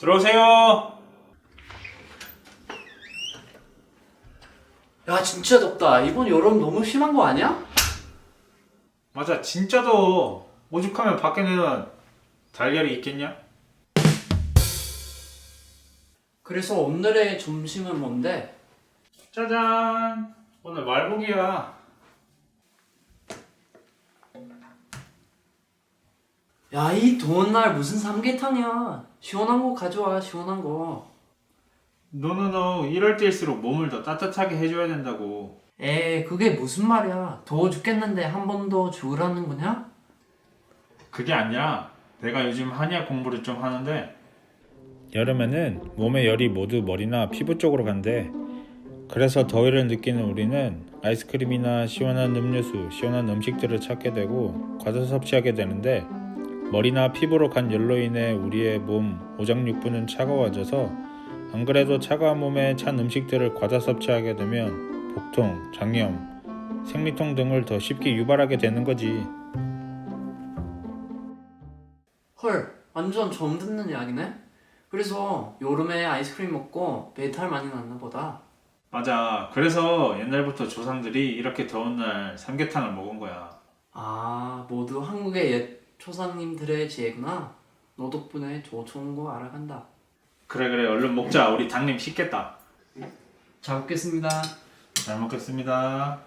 들어오세요. 야 진짜 덥다. 이번 여름 너무 심한 거 아니야? 맞아, 진짜 더워. 오죽하면 밖에는 달걀이 있겠냐? 그래서 오늘의 점심은 뭔데? 짜잔. 오늘 말복이야. 야 이 더운 날 무슨 삼계탕이야. 시원한 거 가져와 시원한 거. 노노노 이럴 때일수록 몸을 더 따뜻하게 해줘야 된다고. 에 그게 무슨 말이야. 더워 죽겠는데 한 번더 죽으라는 거냐? 그게 아니라 내가 요즘 한의학 공부를 좀 하는데 여름에는 몸의 열이 모두 머리나 피부 쪽으로 간대. 그래서 더위를 느끼는 우리는 아이스크림이나 시원한 음료수, 시원한 음식들을 찾게 되고 과다 섭취하게 되는데 머리나 피부로 간 열로 인해 우리의 몸 오장육부는 차가워져서 안 그래도 차가운 몸에 찬 음식들을 과다 섭취하게 되면 복통, 장염, 생리통 등을 더 쉽게 유발하게 되는 거지. 헐 완전 처음 듣는 이야기네. 그래서 여름에 아이스크림 먹고 배탈 많이 났나 보다. 맞아. 그래서 옛날부터 조상들이 이렇게 더운 날 삼계탕을 먹은 거야. 아 모두 한국의 옛 초상님들의 지혜구나. 너 덕분에 저 좋은 거 알아간다. 그래 그래 얼른 먹자. 우리 당님 식겠다. 잘 먹겠습니다. 잘 먹겠습니다.